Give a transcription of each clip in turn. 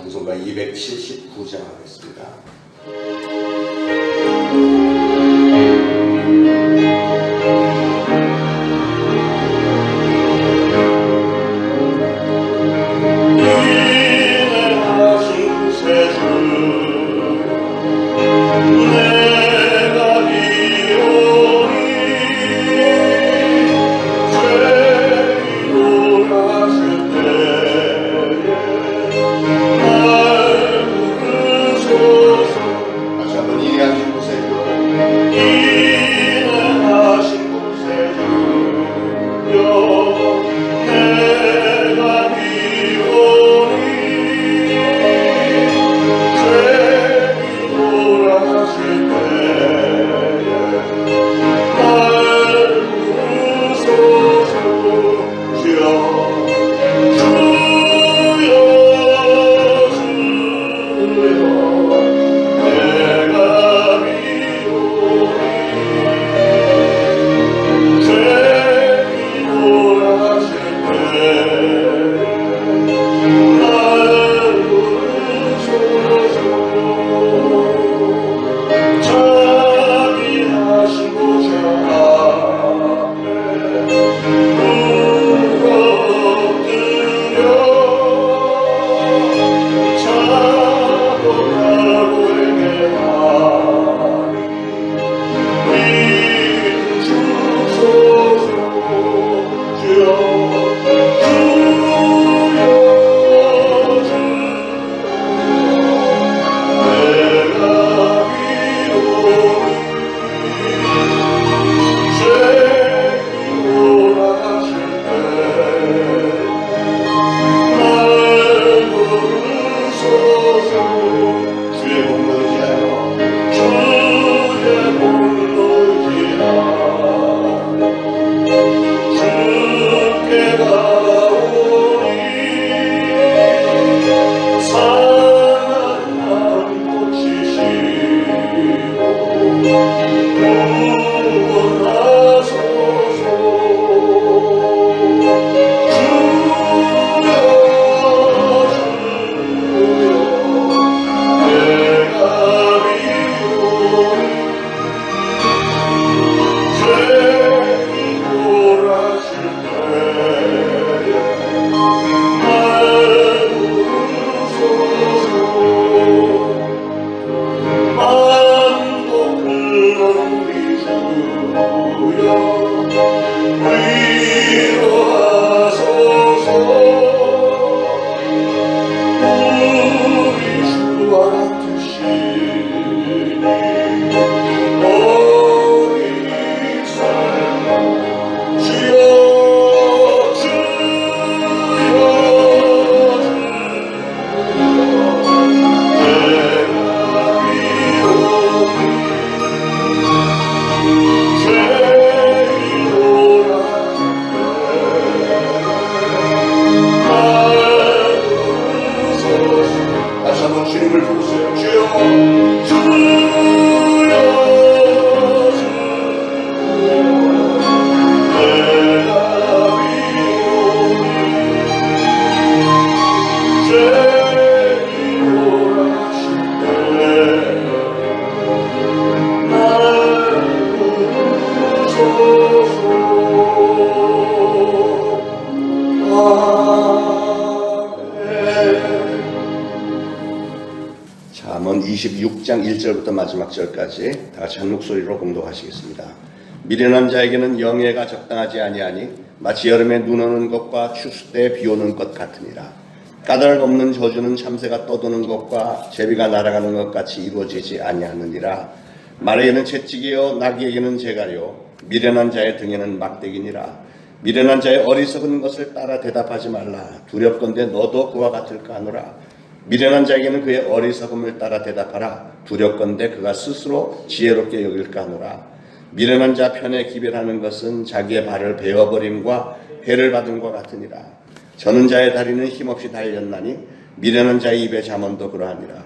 찬송가 279장 하겠습니다. 26장 1절부터 마지막 절까지 다 같이 한 목소리로 공독하시겠습니다. 미련한 자에게는 영예가 적당하지 아니하니 마치 여름에 눈 오는 것과 추수 때 비 오는 것 같으니라. 까닭 없는 저주는 참새가 떠도는 것과 제비가 날아가는 것 같이 이루어지지 아니하느니라. 말에게는 채찍이요 나귀에게는 재갈요 미련한 자의 등에는 막대기니라. 미련한 자의 어리석은 것을 따라 대답하지 말라. 두렵건대 너도 그와 같을까 하노라. 미련한 자에게는 그의 어리석음을 따라 대답하라. 두렵건대 그가 스스로 지혜롭게 여길까 하노라. 미련한 자 편에 기별하는 것은 자기의 발을 베어버림과 해를 받은 것 같으니라. 저는 자의 다리는 힘없이 달렸나니 미련한 자의 입의 잠언도 그러하니라.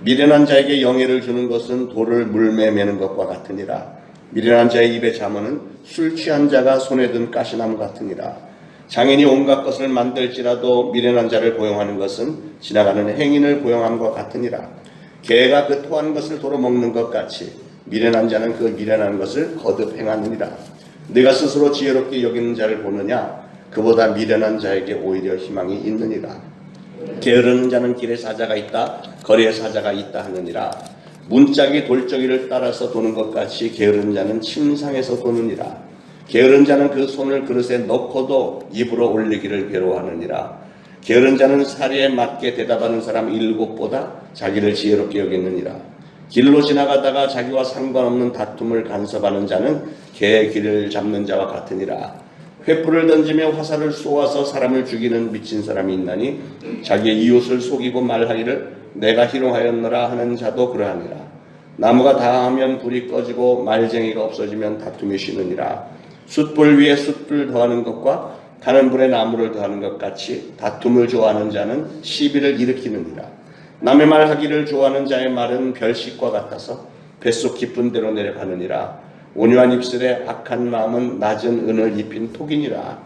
미련한 자에게 영예를 주는 것은 돌을 물매 매는 것과 같으니라. 미련한 자의 입의 잠언은 술 취한 자가 손에 든 가시나무 같으니라. 장인이 온갖 것을 만들지라도 미련한 자를 고용하는 것은 지나가는 행인을 고용함과 같으니라. 개가 그 토한 것을 도로 먹는 것 같이 미련한 자는 그 미련한 것을 거듭 행하느니라. 네가 스스로 지혜롭게 여기는 자를 보느냐? 그보다 미련한 자에게 오히려 희망이 있느니라. 게으르는 자는 길에 사자가 있다, 거리에 사자가 있다 하느니라. 문짝이 돌적이를 따라서 도는 것 같이 게으른 자는 침상에서 도느니라. 게으른 자는 그 손을 그릇에 넣고도 입으로 올리기를 괴로워하느니라. 게으른 자는 사리에 맞게 대답하는 사람 일곱보다 자기를 지혜롭게 여기느니라. 길로 지나가다가 자기와 상관없는 다툼을 간섭하는 자는 개의 길을 잡는 자와 같으니라. 횃불을 던지며 화살을 쏘아서 사람을 죽이는 미친 사람이 있나니 자기의 이웃을 속이고 말하기를 내가 희롱하였노라 하는 자도 그러하니라. 나무가 다하면 불이 꺼지고 말쟁이가 없어지면 다툼이 쉬느니라. 숯불 위에 숯불 더하는 것과 타는 불에 나무를 더하는 것 같이 다툼을 좋아하는 자는 시비를 일으키느니라. 남의 말 하기를 좋아하는 자의 말은 별식과 같아서 뱃속 깊은 데로 내려가느니라. 온유한 입술에 악한 마음은 낮은 은을 입힌 톡이니라.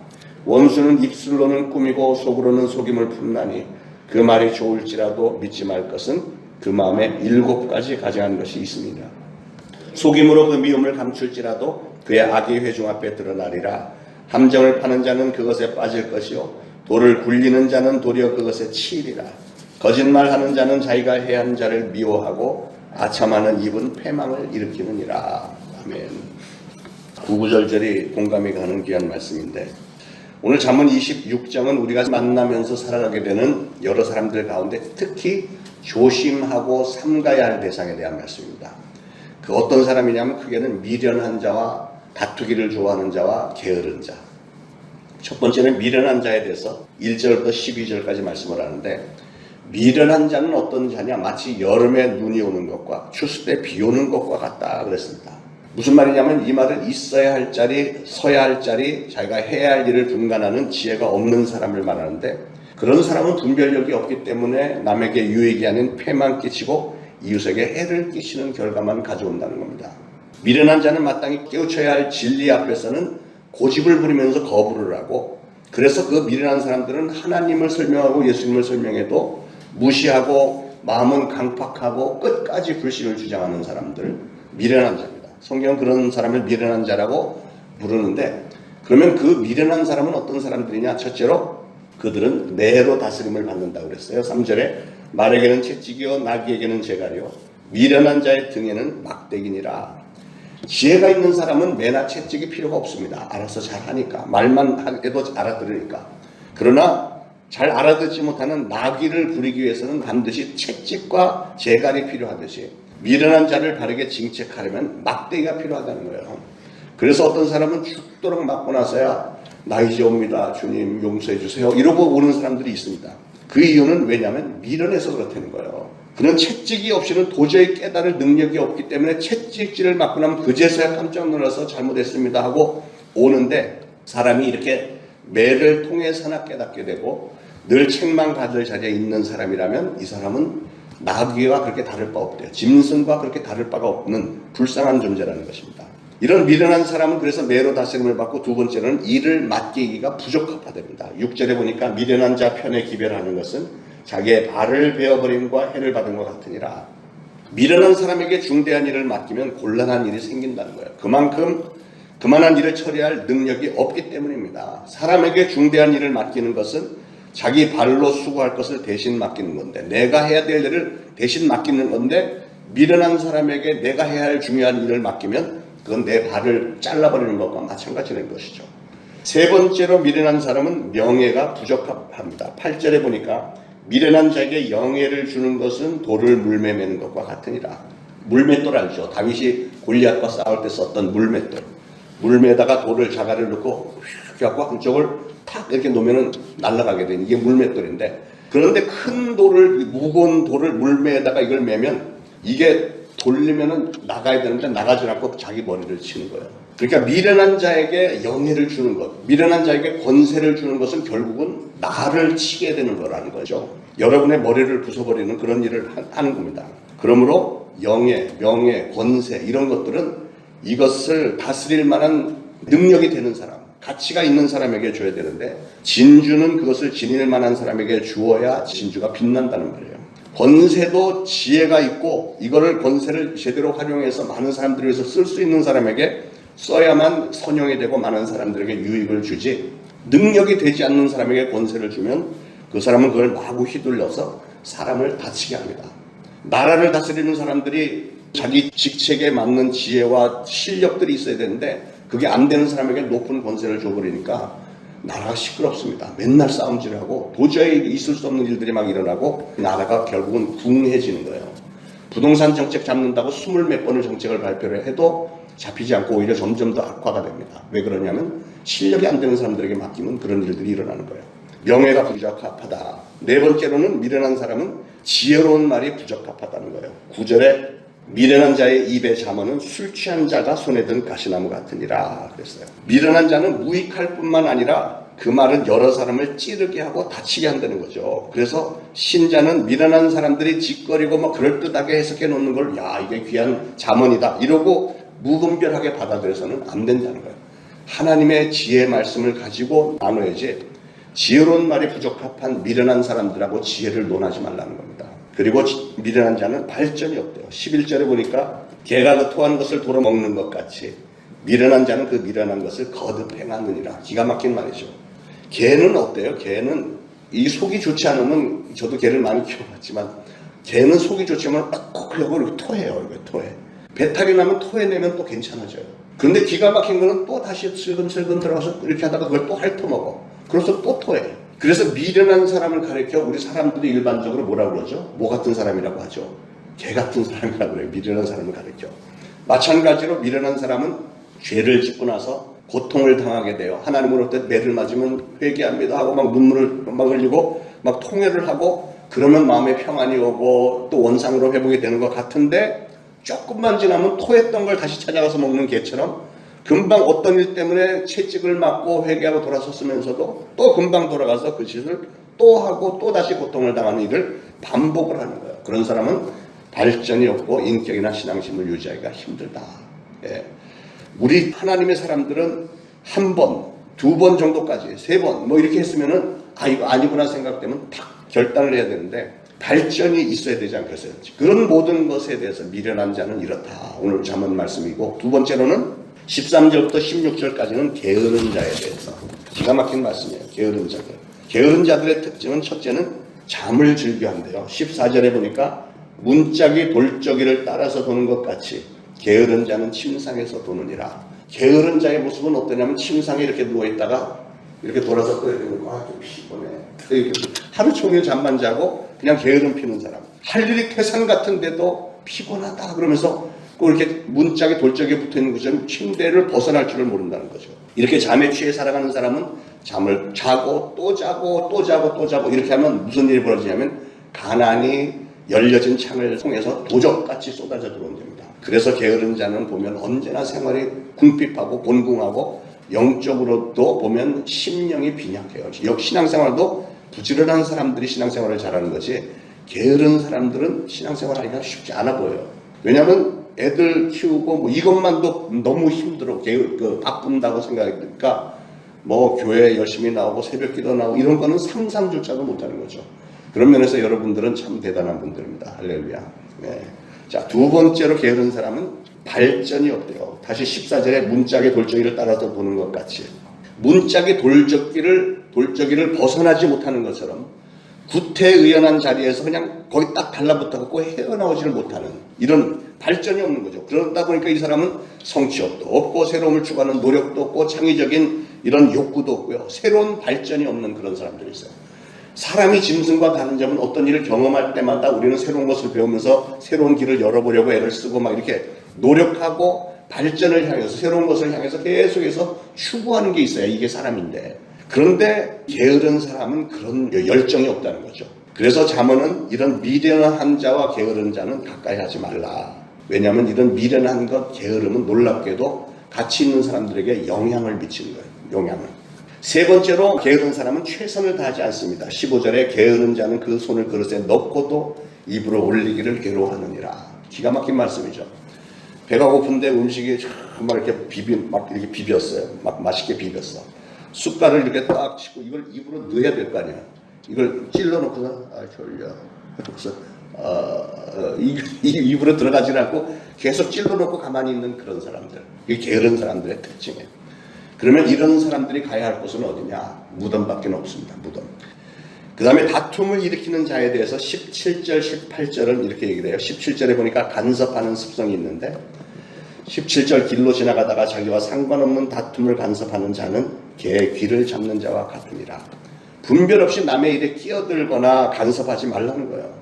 원수는 입술로는 꾸미고 속으로는 속임을 품나니 그 말이 좋을지라도 믿지 말 것은 그 마음에 일곱 가지 가증한 것이 있습니다. 속임으로 그 미움을 감출지라도 그의 악이 회중 앞에 드러나리라. 함정을 파는 자는 그것에 빠질 것이요 돌을 굴리는 자는 도리어 그것에 치이리라. 거짓말하는 자는 자기가 해한 자를 미워하고 아참하는 입은 패망을 일으키느니라. 아멘. 구구절절이 공감이 가는 귀한 말씀인데 오늘 잠언 26장은 우리가 만나면서 살아가게 되는 여러 사람들 가운데 특히 조심하고 삼가야 할 대상에 대한 말씀입니다. 그 어떤 사람이냐면 크게는 미련한 자와 다투기를 좋아하는 자와 게으른 자. 첫 번째는 미련한 자에 대해서 1절부터 12절까지 말씀을 하는데 미련한 자는 어떤 자냐? 마치 여름에 눈이 오는 것과 추수 때 비 오는 것과 같다 그랬습니다. 무슨 말이냐면 이 말은 있어야 할 자리, 서야 할 자리, 자기가 해야 할 일을 분간하는 지혜가 없는 사람을 말하는데 그런 사람은 분별력이 없기 때문에 남에게 유익이 아닌 폐만 끼치고 이웃에게 해를 끼치는 결과만 가져온다는 겁니다. 미련한 자는 마땅히 깨우쳐야 할 진리 앞에서는 고집을 부리면서 거부를 하고 그래서 그 미련한 사람들은 하나님을 설명하고 예수님을 설명해도 무시하고 마음은 강팍하고 끝까지 불신을 주장하는 사람들 미련한 자입니다. 성경은 그런 사람을 미련한 자라고 부르는데 그러면 그 미련한 사람은 어떤 사람들이냐? 첫째로 그들은 내로 다스림을 받는다고 그랬어요. 3절에 말에게는 채찍이요 나귀에게는 재갈이요 미련한 자의 등에는 막대기니라. 지혜가 있는 사람은 매나 채찍이 필요가 없습니다. 알아서 잘 하니까 말만 해도 알아들으니까. 그러나 잘 알아듣지 못하는 나귀를 부리기 위해서는 반드시 채찍과 재갈이 필요하듯이 미련한 자를 바르게 징책하려면 막대기가 필요하다는 거예요. 그래서 어떤 사람은 죽도록 맞고 나서야 나 이제 옵니다. 주님 용서해 주세요. 이러고 오는 사람들이 있습니다. 그 이유는 왜냐하면 미련해서 그렇다는 거예요. 그는 채찍이 없이는 도저히 깨달을 능력이 없기 때문에 채찍질을 맞고 나면 그제서야 깜짝 놀라서 잘못했습니다 하고 오는데 사람이 이렇게 매를 통해서나 깨닫게 되고 늘 책망 받을 자리에 있는 사람이라면 이 사람은 나귀와 그렇게 다를 바 없대요. 짐승과 그렇게 다를 바가 없는 불쌍한 존재라는 것입니다. 이런 미련한 사람은 그래서 매로 다스림을 받고 두 번째는 이를 맡기기가 부적합하답니다. 6절에 보니까 미련한 자 편에 기별하는 것은 자기의 발을 베어버림과 해를 받은 것 같으니라. 미련한 사람에게 중대한 일을 맡기면 곤란한 일이 생긴다는 거예요. 그만큼 그만한 일을 처리할 능력이 없기 때문입니다. 사람에게 중대한 일을 맡기는 것은 자기 발로 수고할 것을 대신 맡기는 건데 내가 해야 될 일을 대신 맡기는 건데 미련한 사람에게 내가 해야 할 중요한 일을 맡기면 그건 내 발을 잘라버리는 것과 마찬가지라는 것이죠. 세 번째로 미련한 사람은 명예가 부적합합니다. 8절에 보니까 미련한 자에게 영예를 주는 것은 돌을 물매 매는 것과 같으니라. 물맷돌 알죠? 다윗이 골리앗과 싸울 때 썼던 물맷돌. 물매에다가 돌을 자갈을 넣고 휙 해갖고 한쪽을 탁 이렇게 놓으면 날아가게 되는 이게 물맷돌인데 그런데 큰 돌을 무거운 돌을 물매에다가 이걸 매면 이게 돌리면은 나가야 되는데 나가지 않고 자기 머리를 치는 거예요. 그러니까 미련한 자에게 영예를 주는 것, 미련한 자에게 권세를 주는 것은 결국은 나를 치게 되는 거라는 거죠. 여러분의 머리를 부숴버리는 그런 일을 하- 하는 겁니다. 그러므로 영예, 명예, 권세 이런 것들은 이것을 다스릴 만한 능력이 되는 사람, 가치가 있는 사람에게 줘야 되는데 진주는 그것을 지닐 만한 사람에게 주어야 진주가 빛난다는 말이에요. 권세도 지혜가 있고 이거를 권세를 제대로 활용해서 많은 사람들을 위해서 쓸 수 있는 사람에게 써야만 선용이 되고 많은 사람들에게 유익을 주지 능력이 되지 않는 사람에게 권세를 주면 그 사람은 그걸 마구 휘둘려서 사람을 다치게 합니다. 나라를 다스리는 사람들이 자기 직책에 맞는 지혜와 실력들이 있어야 되는데 그게 안 되는 사람에게 높은 권세를 줘버리니까 나라가 시끄럽습니다. 맨날 싸움질하고 도저히 있을 수 없는 일들이 막 일어나고 나라가 결국은 궁해지는 거예요. 부동산 정책 잡는다고 스물 몇 번을 정책을 발표를 해도 잡히지 않고 오히려 점점 더 악화가 됩니다. 왜 그러냐면 실력이 안 되는 사람들에게 맡기면 그런 일들이 일어나는 거예요. 명예가 부적합하다. 네 번째로는 미련한 사람은 지혜로운 말이 부적합하다는 거예요. 구절에 미련한 자의 입의 잠언은 술 취한 자가 손에 든 가시나무 같으니라 그랬어요. 미련한 자는 무익할 뿐만 아니라 그 말은 여러 사람을 찌르게 하고 다치게 한다는 거죠. 그래서 신자는 미련한 사람들이 짓거리고 막 그럴듯하게 해석해 놓는 걸 야 이게 귀한 잠언이다 이러고 무분별하게 받아들여서는 안 된다는 거예요. 하나님의 지혜 말씀을 가지고 나눠야지 지혜로운 말이 부적합한 미련한 사람들하고 지혜를 논하지 말라는 겁니다. 그리고 지- 미련한 자는 발전이 없대요. 11절에 보니까 개가 그 토한 것을 도로 먹는 것 같이 미련한 자는 그 미련한 것을 거듭 행하느니라. 기가 막힌 말이죠. 개는 어때요? 개는 이 속이 좋지 않으면 저도 개를 많이 키워봤지만 개는 속이 좋지 않으면 꼭 하려고 이렇게 토해요. 이거 토해. 배탈이 나면 토해내면 또 괜찮아져요. 근데 기가 막힌 거는 또 다시 슬금슬금 들어가서 이렇게 하다가 그걸 또 핥아먹어. 그래서 또 토해. 그래서 미련한 사람을 가리켜 우리 사람들이 일반적으로 뭐라고 그러죠? 뭐 같은 사람이라고 하죠? 개 같은 사람이라고 그래요. 미련한 사람을 가리켜. 마찬가지로 미련한 사람은 죄를 짓고 나서 고통을 당하게 돼요. 하나님으로부터 매를 맞으면 회개합니다 하고 막 눈물을 막 흘리고 막 통회를 하고 그러면 마음에 평안이 오고 또 원상으로 회복이 되는 것 같은데 조금만 지나면 토했던 걸 다시 찾아가서 먹는 개처럼 금방 어떤 일 때문에 채찍을 맞고 회개하고 돌아섰으면서도 또 금방 돌아가서 그 짓을 또 하고 또 다시 고통을 당하는 일을 반복을 하는 거예요. 그런 사람은 발전이 없고 인격이나 신앙심을 유지하기가 힘들다. 예. 우리 하나님의 사람들은 한 번, 두 번 정도까지, 세 번, 뭐 이렇게 했으면은 아, 이거 아니구나 생각되면 탁 결단을 해야 되는데 발전이 있어야 되지 않겠어요? 그런 모든 것에 대해서 미련한 자는 이렇다. 오늘 잠언 말씀이고 두 번째로는 13절부터 16절까지는 게으른 자에 대해서 기가 막힌 말씀이에요. 게으른 자들. 게으른 자들의 특징은 첫째는 잠을 즐겨한대요. 14절에 보니까 문짝이 돌적이를 따라서 도는 것 같이 게으른 자는 침상에서 도느니라. 게으른 자의 모습은 어떠냐면 침상에 이렇게 누워 있다가 이렇게 돌아서 또 이렇게 놓고 아좀 피곤해. 이렇게 하루 종일 잠만 자고 그냥 게으름 피는 사람. 할 일이 태산 같은데도 피곤하다 그러면서 꼭 이렇게 문짝에 돌적에 붙어 있는 것처럼 침대를 벗어날 줄을 모른다는 거죠. 이렇게 잠에 취해 살아가는 사람은 잠을 자고 또 자고 또 자고 또 자고 이렇게 하면 무슨 일이 벌어지냐면 가난이 열려진 창을 통해서 도적같이 쏟아져 들어온답니다. 그래서 게으른 자는 보면 언제나 생활이 궁핍하고 곤궁하고 영적으로도 보면 심령이 빈약해요. 역 신앙생활도 부지런한 사람들이 신앙생활을 잘하는 것이 게으른 사람들은 신앙생활 하기가 쉽지 않아 보여요. 왜냐하면 애들 키우고 뭐 이것만도 너무 힘들어 게으, 그 바쁜다고 생각하니까 뭐 교회 열심히 나오고 새벽기도 나오고 이런 거는 상상조차도 못하는 거죠. 그런 면에서 여러분들은 참 대단한 분들입니다. 할렐루야. 네. 자, 두 번째로 게으른 사람은 발전이 없대요. 다시 14절에 문짝의 돌적이를 따라서 보는 것 같이. 문짝의 돌적기를, 돌적이를 벗어나지 못하는 것처럼 구태의연한 자리에서 그냥 거기 딱 달라붙어갖고 헤어나오지를 못하는 이런 발전이 없는 거죠. 그러다 보니까 이 사람은 성취욕도 없고 새로움을 추구하는 노력도 없고 창의적인 이런 욕구도 없고요. 새로운 발전이 없는 그런 사람들이 있어요. 사람이 짐승과 다른 점은 어떤 일을 경험할 때마다 우리는 새로운 것을 배우면서 새로운 길을 열어보려고 애를 쓰고 막 이렇게 노력하고 발전을 향해서 새로운 것을 향해서 계속해서 추구하는 게 있어요. 이게 사람인데. 그런데 게으른 사람은 그런 열정이 없다는 거죠. 그래서 잠언은 이런 미련한 자와 게으른 자는 가까이 하지 말라. 왜냐하면 이런 미련한 것, 게으름은 놀랍게도 같이 있는 사람들에게 영향을 미치는 거예요. 영향을. 세 번째로 게으른 사람은 최선을 다하지 않습니다. 15절에 게으른 자는 그 손을 그릇에 넣고도 입으로 올리기를 괴로워하느니라. 기가 막힌 말씀이죠. 배가 고픈데 음식이 정말 이렇게 비비 막 이렇게 비볐어요. 막 맛있게 비볐어. 숟갈을 이렇게 딱 치고 이걸 입으로 넣어야 될 거 아니야. 이걸 찔러 놓고서 아 졸려. 그래서 어, 이, 이 입으로 들어가지 않고 계속 찔러 놓고 가만히 있는 그런 사람들. 이게 게으른 사람들의 특징이에요. 그러면 이런 사람들이 가야 할 곳은 어디냐? 무덤밖에 없습니다. 무덤. 그 다음에 다툼을 일으키는 자에 대해서 17절, 18절은 이렇게 얘기를 해요. 17절에 보니까 간섭하는 습성이 있는데 17절 길로 지나가다가 자기와 상관없는 다툼을 간섭하는 자는 개의 귀를 잡는 자와 같으니라. 분별 없이 남의 일에 끼어들거나 간섭하지 말라는 거예요.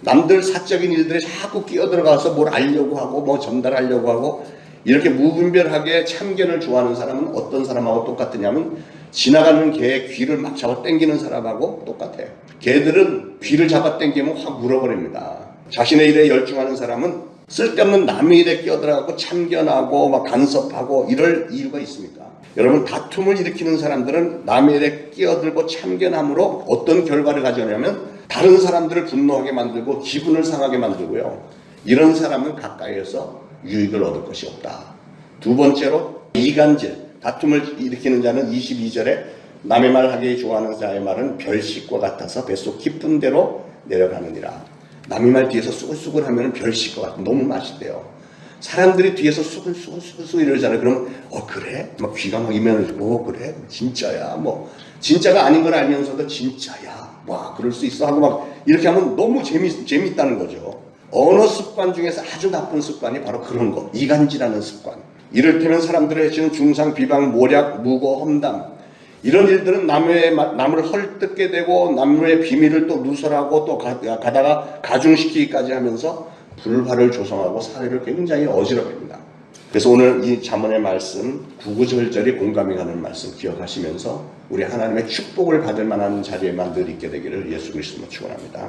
남들 사적인 일들에 자꾸 끼어들어가서 뭘 알려고 하고 뭐 전달하려고 하고 이렇게 무분별하게 참견을 좋아하는 사람은 어떤 사람하고 똑같으냐면 지나가는 개의 귀를 막 잡아 당기는 사람하고 똑같아요. 개들은 귀를 잡아 당기면 확 물어버립니다. 자신의 일에 열중하는 사람은 쓸데없는 남의 일에 끼어들어가고 참견하고 막 간섭하고 이럴 이유가 있습니까? 여러분 다툼을 일으키는 사람들은 남의 일에 끼어들고 참견함으로 어떤 결과를 가져오냐면 다른 사람들을 분노하게 만들고 기분을 상하게 만들고요. 이런 사람은 가까이에서 유익을 얻을 것이 없다. 두 번째로 이간질, 다툼을 일으키는 자는 22절에 남의 말 하기 좋아하는 자의 말은 별식과 같아서 뱃속 깊은 데로 내려가느니라. 남의 말 뒤에서 수글수글 하면 별식과 같아. 너무 맛있대요. 사람들이 뒤에서 수글수글수글 이러잖아요. 그러면 어 그래? 막 귀가 막 이면을 어 그래? 진짜야? 뭐 진짜가 아닌 걸 알면서도 진짜야. 와 그럴 수 있어 하고 막 이렇게 하면 너무 재미 재밌다는 거죠. 언어 습관 중에서 아주 나쁜 습관이 바로 그런 거. 이간질하는 습관. 이를테면 사람들의 해치는 중상, 비방, 모략, 무고, 험담. 이런 일들은 마- 남을 헐뜯게 되고 남의 비밀을 또 누설하고 또 가, 가다가 가중시키기까지 하면서 불화를 조성하고 사회를 굉장히 어지럽힙니다. 그래서 오늘 이 자문의 말씀 구구절절히 공감이 가는 말씀 기억하시면서 우리 하나님의 축복을 받을 만한 자리에만 늘 있게 되기를 예수 그리스도로 축원합니다.